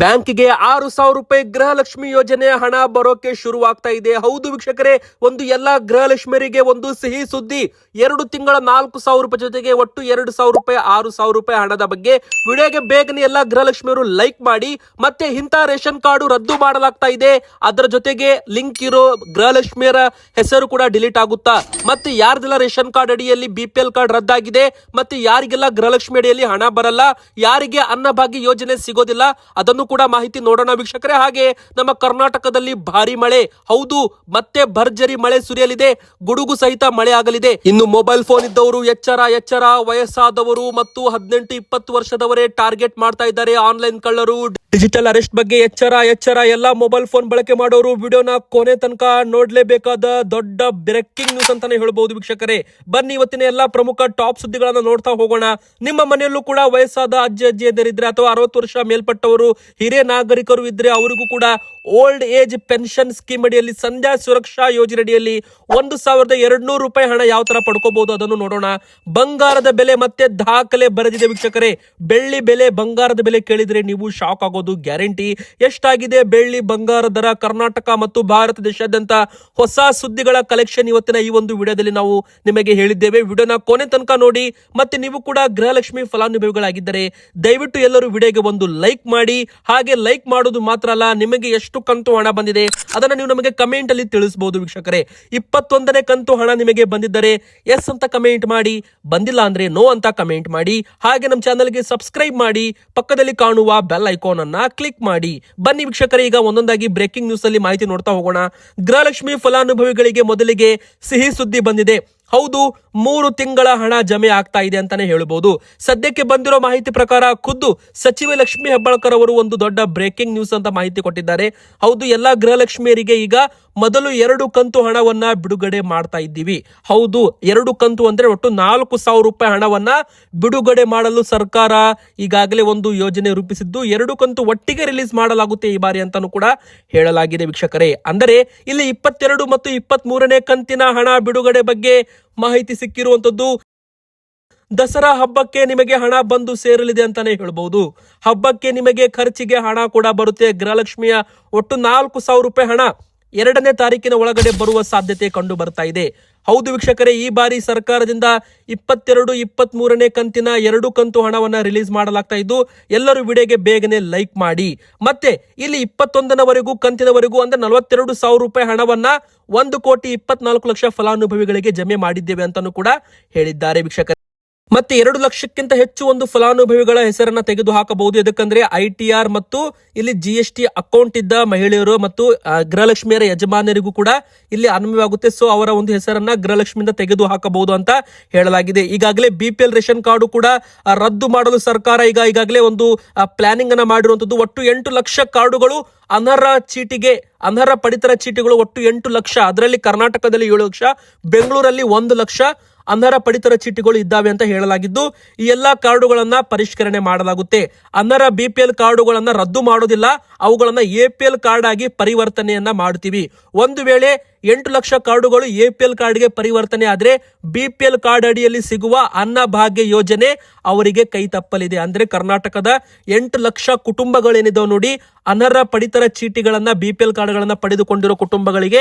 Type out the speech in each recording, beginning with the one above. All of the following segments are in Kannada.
ಬ್ಯಾಂಕಿಗೆ ಆರು ಸಾವಿರ ರೂಪಾಯಿ ಗೃಹಲಕ್ಷ್ಮಿ ಯೋಜನೆ ಹಣ ಬರೋಕೆ ಶುರುವಾಗ್ತಾ ಇದೆ. ಹೌದು ವೀಕ್ಷಕರೇ, ಒಂದು ಎಲ್ಲಾ ಗೃಹಲಕ್ಷ್ಮಿಯರಿಗೆ ಒಂದು ಸಿಹಿ ಸುದ್ದಿ. ಎರಡು ತಿಂಗಳ ನಾಲ್ಕು ಸಾವಿರ ರೂಪಾಯಿ ಜೊತೆಗೆ ಒಟ್ಟು ಎರಡು ಸಾವಿರ ರೂಪಾಯಿ, ಆರು ಸಾವಿರ ರೂಪಾಯಿ ಹಣದ ಬಗ್ಗೆ ವಿಡಿಯೋಗೆ ಬೇಗನೆ ಎಲ್ಲಾ ಗೃಹಲಕ್ಷ್ಮಿಯರು ಲೈಕ್ ಮಾಡಿ, ಮತ್ತೆ ಇಂಥ ರೇಷನ್ ಕಾರ್ಡು ರದ್ದು ಮಾಡಲಾಗ್ತಾ ಇದೆ. ಅದರ ಜೊತೆಗೆ ಲಿಂಕ್ ಇರೋ ಗೃಹಲಕ್ಷ್ಮಿಯರ ಹೆಸರು ಕೂಡ ಡಿಲೀಟ್ ಆಗುತ್ತಾ? ಮತ್ತೆ ಯಾರ್ದೆಲ್ಲ ರೇಷನ್ ಕಾರ್ಡ್ ಅಡಿಯಲ್ಲಿ ಬಿ ಪಿ ಎಲ್ ಕಾರ್ಡ್ ರದ್ದಾಗಿದೆ, ಮತ್ತೆ ಯಾರಿಗೆಲ್ಲ ಗೃಹಲಕ್ಷ್ಮಿ ಅಡಿಯಲ್ಲಿ ಹಣ ಬರಲ್ಲ, ಯಾರಿಗೆ ಅನ್ನಭಾಗ್ಯ ಯೋಜನೆ ಸಿಗೋದಿಲ್ಲ, ಅದನ್ನು ಕೂಡ ಮಾಹಿತಿ ನೋಡೋಣ ವೀಕ್ಷಕರೇ. ಹಾಗೆ ನಮ್ಮ ಕರ್ನಾಟಕದಲ್ಲಿ ಭಾರಿ ಮಳೆ. ಹೌದು, ಮತ್ತೆ ಭರ್ಜರಿ ಮಳೆ ಸುರಿಯಲಿದೆ. ಗುಡುಗು ಸಹಿತ ಮಳೆ ಆಗಲಿದೆ. ಇನ್ನು ಮೊಬೈಲ್ ಫೋನ್ ಇದ್ದವರು ಎಚ್ಚರ ಎಚ್ಚರ. ವಯಸ್ಸಾದವರು ಮತ್ತು ಹದಿನೆಂಟು, ಇಪ್ಪತ್ತು ವರ್ಷದವರೇ ಟಾರ್ಗೆಟ್ ಮಾಡ್ತಾ ಇದ್ದಾರೆ. ಆನ್ಲೈನ್ ಕಳ್ಳರು ಡಿಜಿಟಲ್ ಅರೆಸ್ಟ್ ಬಗ್ಗೆ ಎಚ್ಚರ ಎಚ್ಚರ. ಎಲ್ಲಾ ಮೊಬೈಲ್ ಫೋನ್ ಬಳಕೆ ಮಾಡೋರು ವಿಡಿಯೋನ ಕೊನೆ ತನಕ ನೋಡ್ಲೇಬೇಕಾದ ದೊಡ್ಡ ಬ್ರೇಕಿಂಗ್ ನ್ಯೂಸ್ ಅಂತಾನೆ ಹೇಳಬಹುದು ವೀಕ್ಷಕರೇ. ಬನ್ನಿ ಇವತ್ತಿನ ಎಲ್ಲಾ ಪ್ರಮುಖ ಟಾಪ್ ಸುದ್ದಿಗಳನ್ನ ನೋಡ್ತಾ ಹೋಗೋಣ. ನಿಮ್ಮ ಮನೆಯಲ್ಲೂ ಕೂಡ ವಯಸ್ಸಾದ ಅಜ್ಜಿ ಅಜ್ಜಿಯರಿದ್ರೆ ಅಥವಾ ಅರವತ್ತು ವರ್ಷ ಮೇಲ್ಪಟ್ಟವರು ಹಿರಿಯ ನಾಗರಿಕರು ಇದ್ರೆ ಅವರಿಗೂ ಕೂಡ ಓಲ್ಡ್ ಏಜ್ ಪೆನ್ಷನ್ ಸ್ಕೀಮ್ ಅಡಿಯಲ್ಲಿ ಸಂಧ್ಯಾ ಸುರಕ್ಷಾ ಯೋಜನೆ ಅಡಿಯಲ್ಲಿ ಒಂದು ಸಾವಿರದ ಎರಡ್ ನೂರು ರೂಪಾಯಿ ಹಣ ಯಾವ ತರ ಪಡ್ಕೋಬಹುದು ಅದನ್ನು ನೋಡೋಣ. ಬಂಗಾರದ ಬೆಲೆ ಮತ್ತೆ ದಾಖಲೆ ಬರೆದಿದೆ ವೀಕ್ಷಕರೇ. ಬೆಳ್ಳಿ ಬೆಲೆ, ಬಂಗಾರದ ಬೆಲೆ ಕೇಳಿದ್ರೆ ನೀವು ಶಾಕ್ ಆಗೋದು ಗ್ಯಾರಂಟಿ. ಎಷ್ಟಾಗಿದೆ ಬೆಳ್ಳಿ, ಬಂಗಾರ ದರ, ಕರ್ನಾಟಕ ಮತ್ತು ಭಾರತ ದೇಶಾದ್ಯಂತ ಹೊಸ ಸುದ್ದಿಗಳ ಕಲೆಕ್ಷನ್ ಇವತ್ತಿನ ಈ ಒಂದು ವಿಡಿಯೋದಲ್ಲಿ ನಾವು ನಿಮಗೆ ಹೇಳಿದ್ದೇವೆ. ವಿಡಿಯೋನ ಕೊನೆ ತನಕ ನೋಡಿ, ಮತ್ತೆ ನೀವು ಕೂಡ ಗೃಹಲಕ್ಷ್ಮಿ ಫಲಾನುಭವಿಗಳಾಗಿದ್ದರೆ ದಯವಿಟ್ಟು ಎಲ್ಲರೂ ವಿಡಿಯೋಗೆ ಒಂದು ಲೈಕ್ ಮಾಡಿ. ಹಾಗೆ ಲೈಕ್ ಮಾಡೋದು ಮಾತ್ರ ಅಲ್ಲ, ನಿಮಗೆ ಎಷ್ಟು ಕಂತು ಹಣ ಬಂದಿದೆ. ಅದನ್ನು ನೀವು ನಮಗೆ ಕಮೆಂಟ್ ಅಲ್ಲಿ ತಿಳಿಸಬಹುದು ವೀಕ್ಷಕರೇ. ಇಪ್ಪತ್ತೊಂದನೇ ಕಂತು ಹಣ ನಿಮಗೆ ಬಂದಿದ್ದರೆ ಎಸ್ ಅಂತ ಕಮೆಂಟ್ ಮಾಡಿ, ಬಂದಿಲ್ಲ ಅಂದ್ರೆ ನೋ ಅಂತ ಕಮೆಂಟ್ ಮಾಡಿ, ಹಾಗೆ ನಮ್ಮ ಚಾನಲ್ಗೆ ಸಬ್ಸ್ಕ್ರೈಬ್ ಮಾಡಿ, ಪಕ್ಕದಲ್ಲಿ ಕಾಣುವ ಬೆಲ್ ಐಕಾನ್ ಅನ್ನ ಕ್ಲಿಕ್ ಮಾಡಿ. ಬನ್ನಿ ವೀಕ್ಷಕರೇ, ಈಗ ಒಂದೊಂದಾಗಿ ಬ್ರೇಕಿಂಗ್ ನ್ಯೂಸ್ ಅಲ್ಲಿ ಮಾಹಿತಿ ನೋಡ್ತಾ ಹೋಗೋಣ. ಗೃಹಲಕ್ಷ್ಮಿ ಫಲಾನುಭವಿಗಳಿಗೆ ಮೊದಲಿಗೆ ಸಿಹಿ ಸುದ್ದಿ ಬಂದಿದೆ. ಹೌದು, ಮೂರು ತಿಂಗಳ ಹಣ ಜಮೆ ಆಗ್ತಾ ಇದೆ ಅಂತಾನೆ ಹೇಳಬಹುದು ಸದ್ಯಕ್ಕೆ ಬಂದಿರೋ ಮಾಹಿತಿ ಪ್ರಕಾರ ಖುದ್ದು ಸಚಿವ ಲಕ್ಷ್ಮಿ ಹೆಬ್ಬಾಳ್ಕರ್ ಅವರು ಒಂದು ದೊಡ್ಡ ಬ್ರೇಕಿಂಗ್ ನ್ಯೂಸ್ ಅಂತ ಮಾಹಿತಿ ಕೊಟ್ಟಿದ್ದಾರೆ. ಹೌದು, ಎಲ್ಲಾ ಗೃಹಲಕ್ಷ್ಮಿಯರಿಗೆ ಈಗ ಮೊದಲು ಎರಡು ಕಂತು ಹಣವನ್ನ ಬಿಡುಗಡೆ ಮಾಡ್ತಾ ಇದ್ದೀವಿ. ಹೌದು, ಎರಡು ಕಂತು ಅಂದ್ರೆ ಒಟ್ಟು ನಾಲ್ಕು ಸಾವಿರ ರೂಪಾಯಿ ಹಣವನ್ನ ಬಿಡುಗಡೆ ಮಾಡಲು ಸರ್ಕಾರ ಈಗಾಗಲೇ ಒಂದು ಯೋಜನೆ ರೂಪಿಸಿದ್ದು, ಎರಡು ಕಂತು ಒಟ್ಟಿಗೆ ರಿಲೀಸ್ ಮಾಡಲಾಗುತ್ತೆ ಈ ಬಾರಿ ಅಂತಾನು ಕೂಡ ಹೇಳಲಾಗಿದೆ ವೀಕ್ಷಕರೇ. ಅಂದರೆ ಇಲ್ಲಿ ಇಪ್ಪತ್ತೆರಡು ಮತ್ತು ಇಪ್ಪತ್ತ್ ಮೂರನೇ ಕಂತಿನ ಹಣ ಬಿಡುಗಡೆ ಬಗ್ಗೆ ಮಾಹಿತಿ ಸಿಕ್ಕಿರುವಂತದ್ದು ದಸರಾ ಹಬ್ಬಕ್ಕೆ ನಿಮಗೆ ಹಣ ಬಂದು ಸೇರಲಿದೆ ಅಂತಾನೆ ಹೇಳ್ಬಹುದು ಹಬ್ಬಕ್ಕೆ ನಿಮಗೆ ಖರ್ಚಿಗೆ ಹಣ ಕೂಡ ಬರುತ್ತೆ. ಗೃಹಲಕ್ಷ್ಮಿಯ ಒಟ್ಟು ನಾಲ್ಕು ಸಾವಿರ ರೂಪಾಯಿ ಹಣ ಎರಡನೇ ತಾರೀಕಿನ ಒಳಗಡೆ ಬರುವ ಸಾಧ್ಯತೆ ಕಂಡು ಬರ್ತಾ ಇದೆ. ಹೌದು ವೀಕ್ಷಕರೇ, ಈ ಬಾರಿ ಸರ್ಕಾರದಿಂದ ಇಪ್ಪತ್ತೆರಡು ಇಪ್ಪತ್ತ್ ಮೂರನೇ ಕಂತಿನ ಎರಡು ಕಂತು ಹಣವನ್ನ ರಿಲೀಸ್ ಮಾಡಲಾಗ್ತಾ ಇದ್ದು, ಎಲ್ಲರೂ ವಿಡಿಯೋಗೆ ಬೇಗನೆ ಲೈಕ್ ಮಾಡಿ. ಮತ್ತೆ, ಇಲ್ಲಿ ಇಪ್ಪತ್ತೊಂದನವರೆಗೂ, ಕಂತಿನವರೆಗೂ ಅಂದ್ರೆ ನಲವತ್ತೆರಡು ಸಾವಿರ ರೂಪಾಯಿ ಹಣವನ್ನ ಒಂದು ಕೋಟಿ ಇಪ್ಪತ್ನಾಲ್ಕು ಲಕ್ಷ ಫಲಾನುಭವಿಗಳಿಗೆ ಜಮೆ ಮಾಡಿದ್ದೇವೆ ಅಂತಾನು ಕೂಡ ಹೇಳಿದ್ದಾರೆ ವೀಕ್ಷಕರೇ. ಮತ್ತೆ ಎರಡು ಲಕ್ಷಕ್ಕಿಂತ ಹೆಚ್ಚು ಒಂದು ಫಲಾನುಭವಿಗಳ ಹೆಸರನ್ನ ತೆಗೆದು ಹಾಕಬಹುದು ಯಾಕಂದ್ರೆ ಐ ಟಿ ಆರ್ ಮತ್ತು ಇಲ್ಲಿ ಜಿ ಎಸ್ ಟಿ ಅಕೌಂಟ್ ಇದ್ದ ಮಹಿಳೆಯರು ಮತ್ತು ಗೃಹಲಕ್ಷ್ಮಿಯರ ಯಜಮಾನರಿಗೂ ಕೂಡ ಇಲ್ಲಿ ಅನ್ವಯವಾಗುತ್ತೆ ಸೊ, ಅವರ ಒಂದು ಹೆಸರನ್ನ ಗೃಹಲಕ್ಷ್ಮಿಯಿಂದ ತೆಗೆದು ಹಾಕಬಹುದು ಅಂತ ಹೇಳಲಾಗಿದೆ. ಈಗಾಗಲೇ B P L ration card ಕೂಡ ರದ್ದು ಮಾಡಲು ಸರ್ಕಾರ ಈಗ ಈಗಾಗಲೇ ಒಂದು ಪ್ಲಾನಿಂಗ್ ಅನ್ನ ಮಾಡಿರುವಂತದ್ದು ಒಟ್ಟು ಎಂಟು ಲಕ್ಷ ಕಾರ್ಡುಗಳು ಅನರ್ಹ ಚೀಟಿಗೆ, ಅನರ್ಹ ಪಡಿತರ ಚೀಟಿಗಳು ಒಟ್ಟು ಎಂಟು ಲಕ್ಷ. ಅದರಲ್ಲಿ ಕರ್ನಾಟಕದಲ್ಲಿ ಏಳು ಲಕ್ಷ, ಬೆಂಗಳೂರಲ್ಲಿ ಒಂದು ಲಕ್ಷ ಅನರ್ಹ ಪಡಿತರ ಚೀಟಿಗಳು ಇದ್ದಾವೆ ಅಂತ ಹೇಳಲಾಗಿದ್ದು, ಈ ಎಲ್ಲಾ ಕಾರ್ಡುಗಳನ್ನ ಪರಿಷ್ಕರಣೆ ಮಾಡಲಾಗುತ್ತೆ. ಅನರ್ಹ ಬಿಪಿಎಲ್ ಕಾರ್ಡುಗಳನ್ನ ರದ್ದು ಮಾಡೋದಿಲ್ಲ, ಅವುಗಳನ್ನ ಎಪಿಎಲ್ ಕಾರ್ಡ್ ಆಗಿ ಪರಿವರ್ತನೆಯನ್ನ ಮಾಡ್ತೀವಿ. ಒಂದು ವೇಳೆ ಎಂಟು ಲಕ್ಷ ಕಾರ್ಡುಗಳು ಎಪಿಎಲ್ ಕಾರ್ಡ್ಗೆ ಪರಿವರ್ತನೆ ಆದ್ರೆ ಬಿಪಿಎಲ್ ಕಾರ್ಡ್ ಅಡಿಯಲ್ಲಿ ಸಿಗುವ ಅನ್ನಭಾಗ್ಯ ಯೋಜನೆ ಅವರಿಗೆ ಕೈ ತಪ್ಪಲಿದೆ. ಅಂದ್ರೆ ಕರ್ನಾಟಕದ ಎಂಟು ಲಕ್ಷ ಕುಟುಂಬಗಳೇನಿದಾವೆ ನೋಡಿ ಅನರ್ಹ ಪಡಿತರ ಚೀಟಿಗಳನ್ನ ಬಿಪಿಎಲ್ ಕಾರ್ಡ್ಗಳನ್ನ ಪಡೆದುಕೊಂಡಿರೋ ಕುಟುಂಬಗಳಿಗೆ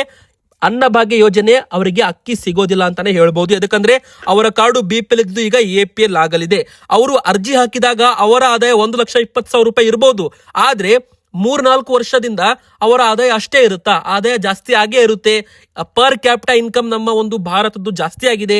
ಅನ್ನಭಾಗ್ಯ ಯೋಜನೆ ಅವರಿಗೆ ಅಕ್ಕಿ ಸಿಗೋದಿಲ್ಲ ಅಂತಾನೆ ಹೇಳ್ಬೋದು. ಯಾಕಂದ್ರೆ ಅವರ ಕಾರ್ಡು ಬಿ ಪಿ ಎಲ್ ಇದ್ದು ಈಗ ಎ ಪಿ ಎಲ್ ಆಗಲಿದೆ. ಅವರು ಅರ್ಜಿ ಹಾಕಿದಾಗ ಅವರ ಆದಾಯ ಒಂದು ಲಕ್ಷ ಇಪ್ಪತ್ತು ಸಾವಿರ ರೂಪಾಯಿ ಇರಬಹುದು ಆದ್ರೆ ಮೂರ್ನಾಲ್ಕು ವರ್ಷದಿಂದ ಅವರ ಆದಾಯ ಅಷ್ಟೇ ಇರುತ್ತಾ? ಆದಾಯ ಜಾಸ್ತಿ ಆಗೇ ಇರುತ್ತೆ. ಪರ್ ಕ್ಯಾಪಿಟ ಇನ್ಕಮ್ ನಮ್ಮ ಒಂದು ಭಾರತದ್ದು ಜಾಸ್ತಿ ಆಗಿದೆ.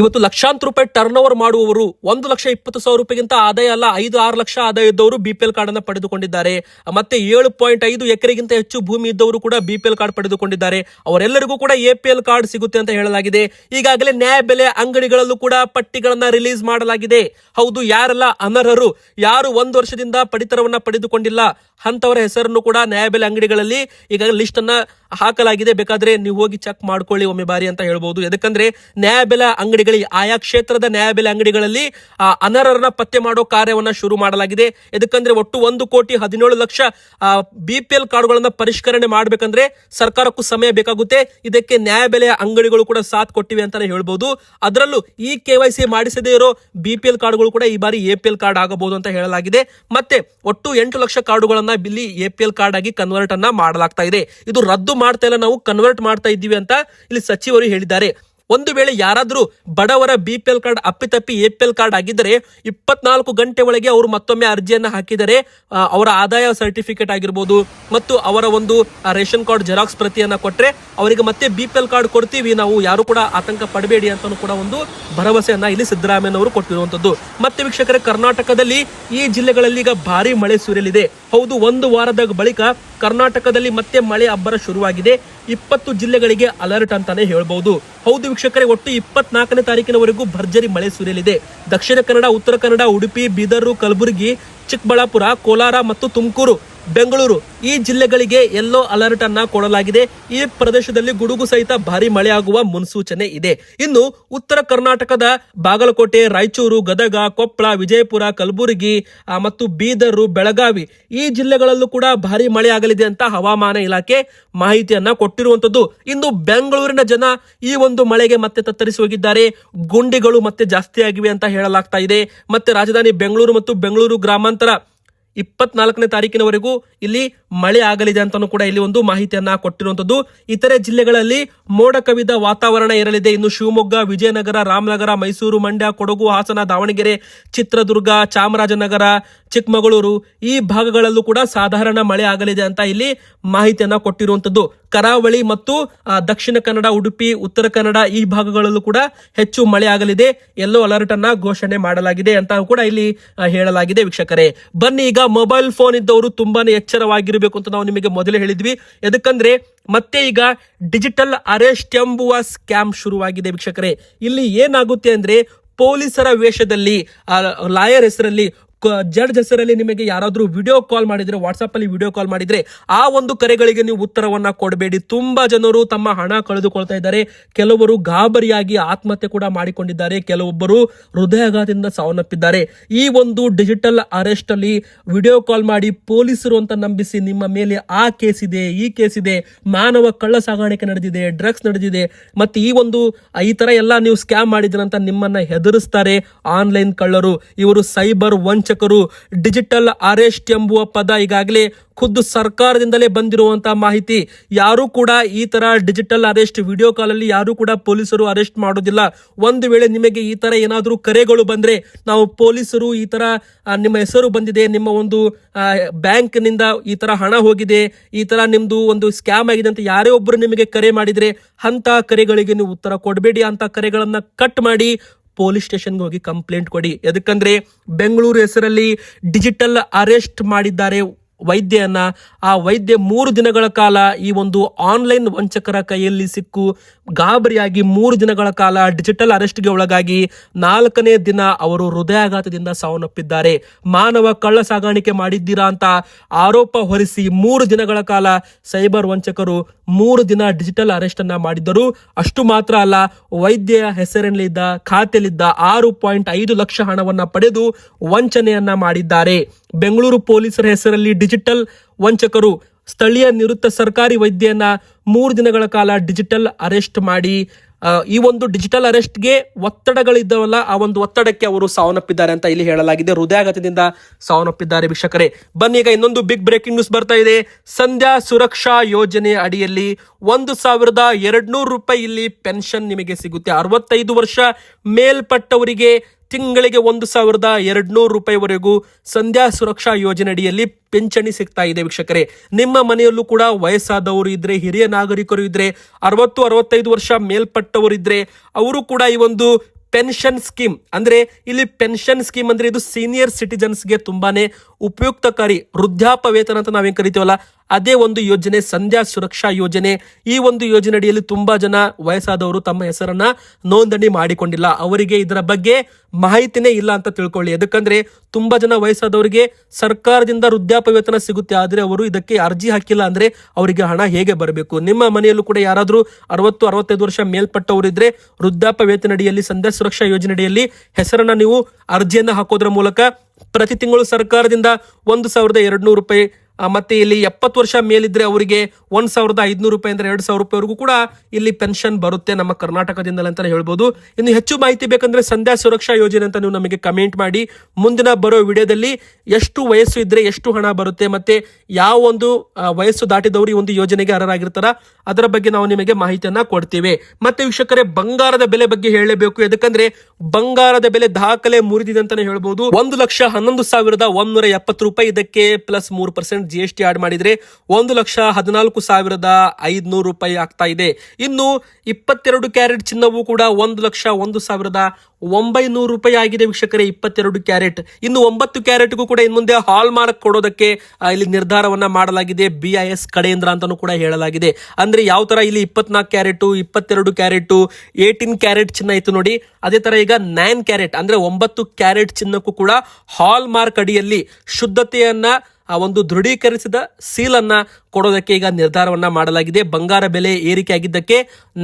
ಇವತ್ತು ಲಕ್ಷಾಂತರ ರೂಪಾಯಿ ಟರ್ನ್ ಓವರ್ ಮಾಡುವವರು ಒಂದು ಲಕ್ಷ ಇಪ್ಪತ್ತು ಸಾವಿರ ರೂಪಾಯಿಗಿಂತ ಆದಾಯ ಅಲ್ಲ, ಐದು, ಆರು ಲಕ್ಷ ಆದಾಯ ಇದ್ದವರು ಬಿಪಿಎಲ್ ಕಾರ್ಡ್ ಅನ್ನ ಪಡೆದುಕೊಂಡಿದ್ದಾರೆ. ಮತ್ತೆ ಏಳು ಪಾಯಿಂಟ್ ಐದು ಎಕರೆಗಿಂತ ಹೆಚ್ಚು ಭೂಮಿ ಇದ್ದವರು ಕೂಡ ಬಿಪಿಎಲ್ ಕಾರ್ಡ್ ಪಡೆದುಕೊಂಡಿದ್ದಾರೆ. ಅವರೆಲ್ಲರಿಗೂ ಕೂಡ ಎಪಿಎಲ್ ಕಾರ್ಡ್ ಸಿಗುತ್ತೆ ಅಂತ ಹೇಳಲಾಗಿದೆ. ಈಗಾಗಲೇ ನ್ಯಾಯಬೆಲೆ ಅಂಗಡಿಗಳಲ್ಲೂ ಕೂಡ ಪಟ್ಟಿಗಳನ್ನ ರಿಲೀಸ್ ಮಾಡಲಾಗಿದೆ. ಹೌದು, ಯಾರೆಲ್ಲ ಅನರ್ಹರು, ಯಾರು ಒಂದು ವರ್ಷದಿಂದ ಪಡಿತರವನ್ನ ಪಡೆದುಕೊಂಡಿಲ್ಲ ಅಂತವರ ಹೆಸರನ್ನು ಕೂಡ ನ್ಯಾಯಬೆಲೆ ಅಂಗಡಿಗಳಲ್ಲಿ ಈಗಾಗಲೇ ಲಿಸ್ಟ್ ಅನ್ನ ಹಾಕಲಾಗಿದೆ. ಬೇಕಾದ್ರೆ ನೀವು ಹೋಗಿ ಚೆಕ್ ಮಾಡ್ಕೊಳ್ಳಿ ಒಮ್ಮೆ ಬಾರಿ ಅಂತ ಹೇಳ್ಬೋದು. ಯಾಕಂದ್ರೆ ನ್ಯಾಯಬೆಲೆ ಅಂಗಡಿಗಳಿಗೆ ಆಯಾ ಕ್ಷೇತ್ರದ ನ್ಯಾಯಬೆಲೆ ಅಂಗಡಿಗಳಲ್ಲಿ ಅನರ್ಹರನ್ನ ಪತ್ತೆ ಮಾಡೋ ಕಾರ್ಯವನ್ನ ಶುರು ಮಾಡಲಾಗಿದೆ. ಯಾಕಂದ್ರೆ ಒಟ್ಟು ಒಂದು ಕೋಟಿ ಹದಿನೇಳು ಲಕ್ಷ ಬಿ ಪಿ ಎಲ್ ಕಾರ್ಡ್ಗಳನ್ನ ಪರಿಷ್ಕರಣೆ ಮಾಡಬೇಕಂದ್ರೆ ಸರ್ಕಾರಕ್ಕೂ ಸಮಯ ಬೇಕಾಗುತ್ತೆ. ಇದಕ್ಕೆ ನ್ಯಾಯಬೆಲೆಯ ಅಂಗಡಿಗಳು ಕೂಡ ಸಾಥ್ ಕೊಟ್ಟಿವೆ ಅಂತಾನೆ ಹೇಳ್ಬೋದು. ಅದರಲ್ಲೂ ಈ ಕೆ ವೈ ಸಿ ಮಾಡಿಸದೇ ಇರೋ ಬಿ ಪಿ ಎಲ್ ಕಾರ್ಡ್ಗಳು ಕೂಡ ಈ ಬಾರಿ ಎ ಪಿ ಎಲ್ ಕಾರ್ಡ್ ಆಗಬಹುದು ಅಂತ ಹೇಳಲಾಗಿದೆ. ಮತ್ತೆ ಒಟ್ಟು ಎಂಟು ಲಕ್ಷ ಕಾರ್ಡ್ಗಳನ್ನ ಇಲ್ಲಿ ಎ ಪಿ ಎಲ್ ಕಾರ್ಡ್ ಆಗಿ ಕನ್ವರ್ಟ್ ಅನ್ನ ಮಾಡಲಾಗ್ತಾ ಇದೆ. ಇದು ರದ್ದು ಮಾಡ್ತಾ ಇಲ್ಲ ನಾವು ಕನ್ವರ್ಟ್ ಮಾಡ್ತಾ ಇದ್ದೀವಿ ಅಂತ ಇಲ್ಲಿ ಸಚಿವರು ಹೇಳಿದ್ದಾರೆ. ಒಂದು ವೇಳೆ ಯಾರಾದರೂ ಬಡವರ ಬಿ ಪಿ ಎಲ್ ಕಾರ್ಡ್ ಅಪ್ಪಿತಪ್ಪಿ ಎ ಪಿ ಎಲ್ ಕಾರ್ಡ್ ಆಗಿದ್ದರೆ ಇಪ್ಪತ್ನಾಲ್ಕು ಗಂಟೆ ಒಳಗೆ ಅವರು ಮತ್ತೊಮ್ಮೆ ಅರ್ಜಿಯನ್ನು ಹಾಕಿದರೆ ಅವರ ಆದಾಯ ಸರ್ಟಿಫಿಕೇಟ್ ಆಗಿರ್ಬೋದು ಮತ್ತು ಅವರ ಒಂದು ರೇಷನ್ ಕಾರ್ಡ್ ಜೆರಾಕ್ಸ್ ಪ್ರತಿಯನ್ನು ಕೊಟ್ಟರೆ ಅವರಿಗೆ ಮತ್ತೆ ಬಿ ಪಿ ಎಲ್ ಕಾರ್ಡ್ ಕೊಡ್ತೀವಿ. ನಾವು ಯಾರು ಕೂಡ ಆತಂಕ ಪಡಬೇಡಿ ಅಂತಲೂ ಕೂಡ ಒಂದು ಭರವಸೆಯನ್ನು ಇಲ್ಲಿ ಸಿದ್ದರಾಮಯ್ಯನವರು ಕೊಟ್ಟಿರುವಂಥದ್ದು. ಮತ್ತೆ ವೀಕ್ಷಕರೇ, ಕರ್ನಾಟಕದಲ್ಲಿ ಈ ಜಿಲ್ಲೆಗಳಲ್ಲಿ ಈಗ ಭಾರಿ ಮಳೆ ಸುರಿಯಲಿದೆ. ಹೌದು, ಒಂದು ವಾರದ ಬಳಿಕ ಕರ್ನಾಟಕದಲ್ಲಿ ಮತ್ತೆ ಮಳೆ ಅಬ್ಬರ ಶುರುವಾಗಿದೆ. ಇಪ್ಪತ್ತು ಜಿಲ್ಲೆಗಳಿಗೆ ಅಲರ್ಟ್ ಅಂತಾನೆ ಹೇಳಬಹುದು ಹೌದು ವೀಕ್ಷಕರೇ, ಒಟ್ಟು ಇಪ್ಪತ್ನಾಲ್ಕನೇ ತಾರೀಕಿನವರೆಗೂ ಭರ್ಜರಿ ಮಳೆ ಸುರಿಯಲಿದೆ. ದಕ್ಷಿಣ ಕನ್ನಡ, ಉತ್ತರ ಕನ್ನಡ, ಉಡುಪಿ, ಬೀದರ್, ಕಲಬುರಗಿ, ಚಿಕ್ಕಬಳ್ಳಾಪುರ, ಕೋಲಾರ ಮತ್ತು ತುಮಕೂರು ಬೆಂಗಳೂರು. ಈ ಜಿಲ್ಲೆಗಳಿಗೆ ಯೆಲ್ಲೋ ಅಲರ್ಟ್ ಅನ್ನ ಕೊಡಲಾಗಿದೆ. ಈ ಪ್ರದೇಶದಲ್ಲಿ ಗುಡುಗು ಸಹಿತ ಭಾರಿ ಮಳೆ ಆಗುವ ಮುನ್ಸೂಚನೆ ಇದೆ. ಇನ್ನು ಉತ್ತರ ಕರ್ನಾಟಕದ ಬಾಗಲಕೋಟೆ, ರಾಯಚೂರು, ಗದಗ, ಕೊಪ್ಪಳ, ವಿಜಯಪುರ, ಕಲಬುರಗಿ ಮತ್ತು ಬೀದರು, ಬೆಳಗಾವಿ ಈ ಜಿಲ್ಲೆಗಳಲ್ಲೂ ಕೂಡ ಭಾರಿ ಮಳೆ ಆಗಲಿದೆ ಅಂತ ಹವಾಮಾನ ಇಲಾಖೆ ಮಾಹಿತಿಯನ್ನ ಕೊಟ್ಟಿರುವಂತದ್ದು. ಇನ್ನು ಬೆಂಗಳೂರಿನ ಜನ ಈ ಒಂದು ಮಳೆಗೆ ಮತ್ತೆ ತತ್ತರಿಸಿ ಹೋಗಿದ್ದಾರೆ. ಗುಂಡಿಗಳು ಮತ್ತೆ ಜಾಸ್ತಿ ಆಗಿವೆ ಅಂತ ಹೇಳಲಾಗ್ತಾ ಇದೆ. ಮತ್ತೆ ರಾಜಧಾನಿ ಬೆಂಗಳೂರು ಮತ್ತು ಬೆಂಗಳೂರು ಗ್ರಾಮಾಂತರ ಇಪ್ಪತ್ನಾಲ್ಕನೇ ತಾರೀಕಿನವರೆಗೂ ಇಲ್ಲಿ ಮಳೆ ಆಗಲಿದೆ ಅಂತಾನು ಕೂಡ ಇಲ್ಲಿ ಒಂದು ಮಾಹಿತಿಯನ್ನ ಕೊಟ್ಟಿರುವಂತದ್ದು ಇತರೆ ಜಿಲ್ಲೆಗಳಲ್ಲಿ ಮೋಡ ಕವಿದ ವಾತಾವರಣ ಇರಲಿದೆ. ಇನ್ನು ಶಿವಮೊಗ್ಗ, ವಿಜಯನಗರ, ರಾಮನಗರ, ಮೈಸೂರು, ಮಂಡ್ಯ, ಕೊಡಗು, ಹಾಸನ, ದಾವಣಗೆರೆ, ಚಿತ್ರದುರ್ಗ, ಚಾಮರಾಜನಗರ, ಚಿಕ್ಕಮಗಳೂರು ಈ ಭಾಗಗಳಲ್ಲೂ ಕೂಡ ಸಾಧಾರಣ ಮಳೆ ಆಗಲಿದೆ ಅಂತ ಇಲ್ಲಿ ಮಾಹಿತಿಯನ್ನ ಕೊಟ್ಟಿರುವಂತದ್ದು ಕರಾವಳಿ ಮತ್ತು ದಕ್ಷಿಣ ಕನ್ನಡ, ಉಡುಪಿ, ಉತ್ತರ ಕನ್ನಡ ಈ ಭಾಗಗಳಲ್ಲೂ ಕೂಡ ಹೆಚ್ಚು ಮಳೆ ಆಗಲಿದೆ. ಎಲ್ಲೋ ಅಲರ್ಟ್ ಅನ್ನ ಘೋಷಣೆ ಮಾಡಲಾಗಿದೆ ಅಂತ ಕೂಡ ಇಲ್ಲಿ ಹೇಳಲಾಗಿದೆ ವೀಕ್ಷಕರೇ. ಬನ್ನಿ, ಈಗ ಮೊಬೈಲ್ ಫೋನ್ ಇದ್ದವರು ತುಂಬಾನೇ ಎಚ್ಚರವಾಗಿರಬೇಕು ಅಂತ ನಾವು ನಿಮಗೆ ಮೊದಲೇ ಹೇಳಿದ್ವಿ. ಎದಕ್ಕಂದ್ರೆ, ಮತ್ತೆ ಈಗ ಡಿಜಿಟಲ್ ಅರೆಸ್ಟ್ ಎಂಬುವ ಸ್ಕ್ಯಾಮ್ ಶುರುವಾಗಿದೆ ವೀಕ್ಷಕರೇ. ಇಲ್ಲಿ ಏನಾಗುತ್ತೆ ಅಂದ್ರೆ, ಪೊಲೀಸರ ವೇಷದಲ್ಲಿ ಲಾಯರ್ ಹೆಸರಲ್ಲಿ ಜಡ್ಜ್ ಹೆಸರಲ್ಲಿ ನಿಮಗೆ ಯಾರಾದರೂ ವಿಡಿಯೋ ಕಾಲ್ ಮಾಡಿದರೆ ವಾಟ್ಸಪ್ ಅಲ್ಲಿ ವಿಡಿಯೋ ಕಾಲ್ ಮಾಡಿದರೆ, ಆ ಒಂದು ಕರೆಗಳಿಗೆ ನೀವು ಉತ್ತರವನ್ನ ಕೊಡಬೇಡಿ. ತುಂಬಾ ಜನರು ತಮ್ಮ ಹಣ ಕಳೆದುಕೊಳ್ತಾ ಇದ್ದಾರೆ. ಕೆಲವರು ಗಾಬರಿಯಾಗಿ ಆತ್ಮಹತ್ಯೆ ಕೂಡ ಮಾಡಿಕೊಂಡಿದ್ದಾರೆ. ಕೆಲವೊಬ್ಬರು ಹೃದಯಾಘಾತದಿಂದ ಸಾವನ್ನಪ್ಪಿದ್ದಾರೆ. ಈ ಒಂದು ಡಿಜಿಟಲ್ ಅರೆಸ್ಟ್ ಅಲ್ಲಿ ವಿಡಿಯೋ ಕಾಲ್ ಮಾಡಿ ಪೊಲೀಸರು ಅಂತ ನಂಬಿಸಿ ನಿಮ್ಮ ಮೇಲೆ ಆ ಕೇಸ್ ಇದೆ, ಈ ಕೇಸ್ ಇದೆ, ಮಾನವ ಕಳ್ಳ ಸಾಗಾಣಿಕೆ ನಡೆದಿದೆ ಡ್ರಗ್ಸ್ ನಡೆದಿದೆ, ಮತ್ತೆ ಈ ಒಂದು, ಈ ತರ ಎಲ್ಲ ನೀವು ಸ್ಕ್ಯಾಮ್ ಮಾಡಿದ್ರಂತ ನಿಮ್ಮನ್ನ ಹೆದರಿಸ್ತಾರೆ ಆನ್ಲೈನ್ ಕಳ್ಳರು. ಇವರು ಸೈಬರ್ ವಂಚಕರು ಡಿಜಿಟಲ್ ಅರೆಸ್ಟ್ ಎಂಬುವ ಪದ ಈಗಾಗಲೇ ಖುದ್ದು ಸರ್ಕಾರದಿಂದಲೇ ಬಂದಿರುವಂತಹ ಮಾಹಿತಿ. ಯಾರು ಕೂಡ ಈ ತರ ಡಿಜಿಟಲ್ ಅರೆಸ್ಟ್ ವಿಡಿಯೋ ಕಾಲ್ ಅಲ್ಲಿ ಯಾರು ಕೂಡ ಪೊಲೀಸರು ಅರೆಸ್ಟ್ ಮಾಡೋದಿಲ್ಲ. ಒಂದು ವೇಳೆ ನಿಮಗೆ ಈ ತರ ಏನಾದರೂ ಕರೆಗಳು ಬಂದ್ರೆ ನಾವು ಪೊಲೀಸರು ಈ ತರ ನಿಮ್ಮ ಹೆಸರು ಬಂದಿದೆ, ನಿಮ್ಮ ಒಂದು ಬ್ಯಾಂಕ್ನಿಂದ ಈ ತರ ಹಣ ಹೋಗಿದೆ, ಈ ತರ ನಿಮ್ದು ಒಂದು ಸ್ಕ್ಯಾಮ್ ಆಗಿದೆ ಅಂತ ಯಾರೇ ಒಬ್ಬರು ನಿಮಗೆ ಕರೆ ಮಾಡಿದ್ರೆ ಅಂತ ಕರೆಗಳಿಗೆ ನೀವು ಉತ್ತರ ಕೊಡಬೇಡಿ. ಅಂತ ಕರೆಗಳನ್ನ ಕಟ್ ಮಾಡಿ ಪೊಲೀಸ್ ಸ್ಟೇಷನ್ಗೆ ಹೋಗಿ ಕಂಪ್ಲೇಂಟ್ ಕೊಡಿ. ಎದಕ್ಕಂದ್ರೆ ಬೆಂಗಳೂರು ಹೆಸರಲ್ಲಿ ಡಿಜಿಟಲ್ ಅರೆಸ್ಟ್ ಮಾಡಿದ್ದಾರೆ ವೈದ್ಯನ, ಆ ವೈದ್ಯ ಮೂರು ದಿನಗಳ ಕಾಲ ಈ ಒಂದು ಆನ್ಲೈನ್ ವಂಚಕರ ಕೈಯಲ್ಲಿ ಸಿಕ್ಕು, ಗಾಬರಿಯಾಗಿ ಮೂರು ದಿನಗಳ ಕಾಲ ಡಿಜಿಟಲ್ ಅರೆಸ್ಟ್ಗೆ ಒಳಗಾಗಿ ನಾಲ್ಕನೇ ದಿನ ಅವರು ಹೃದಯಾಘಾತದಿಂದ ಸಾವನ್ನಪ್ಪಿದ್ದಾರೆ. ಮಾನವ ಕಳ್ಳ ಸಾಗಾಣಿಕೆ ಮಾಡಿದ್ದೀರಾ ಅಂತ ಆರೋಪ ಹೊರಿಸಿ ಮೂರು ದಿನಗಳ ಕಾಲ ಸೈಬರ್ ವಂಚಕರು ಮೂರು ದಿನ ಡಿಜಿಟಲ್ ಅರೆಸ್ಟ್ ಅನ್ನ ಮಾಡಿದ್ದರು. ಅಷ್ಟು ಮಾತ್ರ ಅಲ್ಲ ವೈದ್ಯ ಹೆಸರಿನಲ್ಲಿದ್ದ, ಖಾತೆಯಲ್ಲಿದ್ದ ಆರು ಪಾಯಿಂಟ್ ಐದು ಲಕ್ಷ ಹಣವನ್ನ ಪಡೆದು ವಂಚನೆಯನ್ನ ಮಾಡಿದ್ದಾರೆ. ಬೆಂಗಳೂರು ಪೊಲೀಸರ ಹೆಸರಲ್ಲಿ ಡಿಜಿಟಲ್ ವಂಚಕರು ಸ್ಥಳೀಯ ನಿವೃತ್ತ ಸರ್ಕಾರಿ ವೈದ್ಯನ ಮೂರು ದಿನಗಳ ಕಾಲ ಡಿಜಿಟಲ್ ಅರೆಸ್ಟ್ ಮಾಡಿ ಈ ಒಂದು ಡಿಜಿಟಲ್ ಅರೆಸ್ಟ್ಗೆ ಒತ್ತಡಗಳಿದ್ದವಲ್ಲ, ಆ ಒಂದು ಒತ್ತಡಕ್ಕೆ ಅವರು ಸಾವನ್ನಪ್ಪಿದ್ದಾರೆ ಅಂತ ಇಲ್ಲಿ ಹೇಳಲಾಗಿದೆ. ಹೃದಯಾಘಾತದಿಂದ ಸಾವನ್ನಪ್ಪಿದ್ದಾರೆ ವೀಕ್ಷಕರೇ. ಬನ್ನಿ, ಈಗ ಇನ್ನೊಂದು ಬಿಗ್ ಬ್ರೇಕಿಂಗ್ ನ್ಯೂಸ್ ಬರ್ತಾ ಇದೆ. ಸಂಧ್ಯಾ ಸುರಕ್ಷಾ ಯೋಜನೆ ಅಡಿಯಲ್ಲಿ ಒಂದು ಸಾವಿರದ ಎರಡ್ನೂರು ರೂಪಾಯಿ ಇಲ್ಲಿ ಪೆನ್ಷನ್ ನಿಮಗೆ ಸಿಗುತ್ತೆ. ಅರವತ್ತೈದು ವರ್ಷ ಮೇಲ್ಪಟ್ಟವರಿಗೆ ತಿಂಗಳಿಗೆ ಒಂದು ಸಾವಿರದ ಎರಡ್ನೂರು ರೂಪಾಯಿವರೆಗೂ ಸಂಧ್ಯಾ ಸುರಕ್ಷಾ ಯೋಜನೆಯಡಿಯಲ್ಲಿ ಪಿಂಚಣಿ ಸಿಗ್ತಾ ಇದೆ ವೀಕ್ಷಕರೇ. ನಿಮ್ಮ ಮನೆಯಲ್ಲೂ ಕೂಡ ವಯಸ್ಸಾದವರು ಇದ್ರೆ, ಹಿರಿಯ ನಾಗರಿಕರು ಇದ್ರೆ, ಅರವತ್ತು, ಅರವತ್ತೈದು ವರ್ಷ ಮೇಲ್ಪಟ್ಟವರು ಇದ್ರೆ, ಅವರು ಕೂಡ ಈ ಒಂದು ಪೆನ್ಷನ್ ಸ್ಕೀಮ್, ಅಂದ್ರೆ ಇಲ್ಲಿ ಪೆನ್ಷನ್ ಸ್ಕೀಮ್ ಅಂದ್ರೆ ಇದು ಸೀನಿಯರ್ ಸಿಟಿಜನ್ಸ್ಗೆ ತುಂಬಾನೇ ಉಪಯುಕ್ತಕಾರಿ ವೃದ್ಧಾಪ ವೇತನ ಅಂತ ನಾವೇನ್ ಕರಿತೀವಲ್ಲ ಅದೇ ಒಂದು ಯೋಜನೆ, ಸಂಧ್ಯಾ ಸುರಕ್ಷಾ ಯೋಜನೆ. ಈ ಒಂದು ಯೋಜನೆ ಅಡಿಯಲ್ಲಿ ತುಂಬಾ ಜನ ವಯಸ್ಸಾದವರು ತಮ್ಮ ಹೆಸರನ್ನ ನೋಂದಣಿ ಮಾಡಿಕೊಂಡಿಲ್ಲ. ಅವರಿಗೆ ಇದರ ಬಗ್ಗೆ ಮಾಹಿತಿನೇ ಇಲ್ಲ ಅಂತ ತಿಳ್ಕೊಳ್ಳಿ. ಯಾಕಂದ್ರೆ ತುಂಬಾ ಜನ ವಯಸ್ಸಾದವರಿಗೆ ಸರ್ಕಾರದಿಂದ ವೃದ್ಧಾಪ್ಯ ವೇತನ ಸಿಗುತ್ತೆ. ಆದ್ರೆ ಅವರು ಇದಕ್ಕೆ ಅರ್ಜಿ ಹಾಕಿಲ್ಲ ಅಂದ್ರೆ ಅವರಿಗೆ ಹಣ ಹೇಗೆ ಬರಬೇಕು? ನಿಮ್ಮ ಮನೆಯಲ್ಲೂ ಕೂಡ ಯಾರಾದರೂ ಅರವತ್ತು, ಅರವತ್ತೈದು ವರ್ಷ ಮೇಲ್ಪಟ್ಟವರಿದ್ರೆ ವೃದ್ಧಾಪ್ಯ ವೇತನ ಅಡಿಯಲ್ಲಿ ಸಂಧ್ಯಾ ಸುರಕ್ಷಾ ಯೋಜನೆ ಅಡಿಯಲ್ಲಿ ಹೆಸರನ್ನ ನೀವು ಅರ್ಜಿಯನ್ನ ಹಾಕೋದ್ರ ಮೂಲಕ ಪ್ರತಿ ತಿಂಗಳು ಸರ್ಕಾರದಿಂದ ಒಂದು ಸಾವಿರದ ಎರಡು ನೂರು ರೂಪಾಯಿ ಮತ್ತೆ ಇಲ್ಲಿ ಎಪ್ಪತ್ತು ವರ್ಷ ಮೇಲಿದ್ರೆ ಅವರಿಗೆ ಒಂದ್ ಸಾವಿರದ ಐದ್ನೂರು ರೂಪಾಯಿ ಅಂದ್ರೆ ಎರಡು ಸಾವಿರ ರೂಪಾಯಿವರೆಗೂ ಕೂಡ ಇಲ್ಲಿ ಪೆನ್ಷನ್ ಬರುತ್ತೆ ನಮ್ಮ ಕರ್ನಾಟಕದಿಂದಲೇ ಅಂತಾನೆ ಹೇಳ್ಬೋದು. ಇನ್ನು ಹೆಚ್ಚು ಮಾಹಿತಿ ಬೇಕಂದ್ರೆ ಸಂಧ್ಯಾ ಸುರಕ್ಷಾ ಯೋಜನೆ ಅಂತ ನೀವು ನಮಗೆ ಕಮೆಂಟ್ ಮಾಡಿ. ಮುಂದಿನ ಬರೋ ವಿಡಿಯೋದಲ್ಲಿ ಎಷ್ಟು ವಯಸ್ಸು ಇದ್ರೆ ಎಷ್ಟು ಹಣ ಬರುತ್ತೆ ಮತ್ತೆ ಯಾವ ಒಂದು ವಯಸ್ಸು ದಾಟಿದವರು ಒಂದು ಯೋಜನೆಗೆ ಅರ್ಹರಾಗಿರ್ತಾರ ಅದರ ಬಗ್ಗೆ ನಾವು ನಿಮಗೆ ಮಾಹಿತಿಯನ್ನ ಕೊಡ್ತೀವಿ. ಮತ್ತೆ ವೀಕ್ಷಕರೇ, ಬಂಗಾರದ ಬೆಲೆ ಬಗ್ಗೆ ಹೇಳಲೇಬೇಕು. ಯಾಕಂದ್ರೆ ಬಂಗಾರದ ಬೆಲೆ ದಾಖಲೆ ಮುರಿದಿದೆ ಹೇಳ್ಬೋದು. ಒಂದು ಲಕ್ಷ ಹನ್ನೊಂದು ಸಾವಿರದ ಒಂದೂರ ಎಪ್ಪತ್ತು ರೂಪಾಯಿ ಇದಕ್ಕೆ ಪ್ಲಸ್ ಮೂರು percent G S T add ಮಾಡಿದ್ರೆ ಒಂದು ಲಕ್ಷ ಹದಿನಾಲ್ಕು ಸಾವಿರದ ಐದ್ನೂರು ರೂಪಾಯಿ ಆಗ್ತಾ ಇದೆ. ಇನ್ನು ಇಪ್ಪತ್ತೆರಡು ಕ್ಯಾರೆಟ್ ಚಿನ್ನವು ಕೂಡ ಒಂದು ಲಕ್ಷ ಒಂದು ಸಾವಿರದ ಒಂಬೈನೂರು ರೂಪಾಯಿ ಆಗಿದೆ ವೀಕ್ಷಕರೇ, ಇಪ್ಪತ್ತೆರಡು ಕ್ಯಾರೆಟ್. ಇನ್ನು ಒಂಬತ್ತು ಕ್ಯಾರೆಟ್ಗೂ ಕೂಡ ಇನ್ನು ಮುಂದೆ ಹಾಲ್ ಮಾರ್ಕ್ ಕೊಡೋದಕ್ಕೆ ಇಲ್ಲಿ ನಿರ್ಧಾರವನ್ನ ಮಾಡಲಾಗಿದೆ ಬಿ ಐ ಎಸ್ ಕಡೆಯಿಂದ ಅಂತಾನೂ ಕೂಡ ಹೇಳಲಾಗಿದೆ. ಅಂದ್ರೆ ಯಾವ ತರ ಇಲ್ಲಿ ಇಪ್ಪತ್ನಾಲ್ಕು ಕ್ಯಾರೆಟ್, ಇಪ್ಪತ್ತೆರಡು ಕ್ಯಾರೆಟ್, ಏಯ್ಟೀನ್ ಕ್ಯಾರೆಟ್ ಚಿನ್ನ ಇತ್ತು ನೋಡಿ, ಅದೇ ತರ ಈಗ ನೈನ್ ಕ್ಯಾರೆಟ್ ಅಂದ್ರೆ ಒಂಬತ್ತು ಕ್ಯಾರೆಟ್ ಚಿನ್ನಕ್ಕೂ ಕೂಡ ಹಾಲ್ ಮಾರ್ಕ್ ಅಡಿಯಲ್ಲಿ ಶುದ್ಧತೆಯನ್ನ ಆ ಒಂದು ದೃಢೀಕರಿಸಿದ ಸೀಲ್ ಅನ್ನ ಕೊಡೋದಕ್ಕೆ ಈಗ ನಿರ್ಧಾರವನ್ನ ಮಾಡಲಾಗಿದೆ. ಬಂಗಾರ ಬೆಲೆ ಏರಿಕೆ ಆಗಿದ್ದಕ್ಕೆ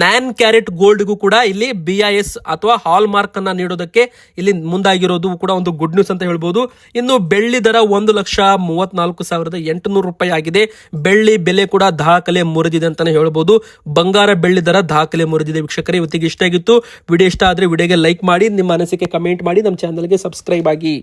ನೈನ್ ಕ್ಯಾರೆಟ್ ಗೋಲ್ಡ್ಗೂ ಕೂಡ ಇಲ್ಲಿ ಬಿ ಐ ಎಸ್ ಅಥವಾ ಹಾಲ್ ಮಾರ್ಕ್ ಅನ್ನ ನೀಡೋದಕ್ಕೆ ಇಲ್ಲಿ ಮುಂದಾಗಿರೋದು ಕೂಡ ಒಂದು ಗುಡ್ ನ್ಯೂಸ್ ಅಂತ ಹೇಳ್ಬೋದು. ಇನ್ನು ಬೆಳ್ಳಿ ದರ ಒಂದು ಲಕ್ಷ ಮೂವತ್ನಾಲ್ಕು ಸಾವಿರದ ಎಂಟುನೂರು ರೂಪಾಯಿ ಆಗಿದೆ. ಬೆಳ್ಳಿ ಬೆಲೆ ಕೂಡ ದಾಖಲೆ ಮುರಿದಿದೆ ಅಂತಾನೆ ಹೇಳ್ಬೋದು. ಬಂಗಾರ ಬೆಳ್ಳಿ ದರ ದಾಖಲೆ ಮುರಿದಿದೆ ವೀಕ್ಷಕರೇ, ಇವತ್ತಿಗೆ ಇಷ್ಟ ಆಗಿತ್ತು. ವಿಡಿಯೋ ಇಷ್ಟ ಆದ್ರೆ ವಿಡಿಯೋಗೆ ಲೈಕ್ ಮಾಡಿ, ನಿಮ್ಮ ಅನಿಸಿಕೆ ಕಮೆಂಟ್ ಮಾಡಿ, ನಮ್ಮ ಚಾನಲ್ಗೆ ಸಬ್ಸ್ಕ್ರೈಬ್ ಆಗಿ.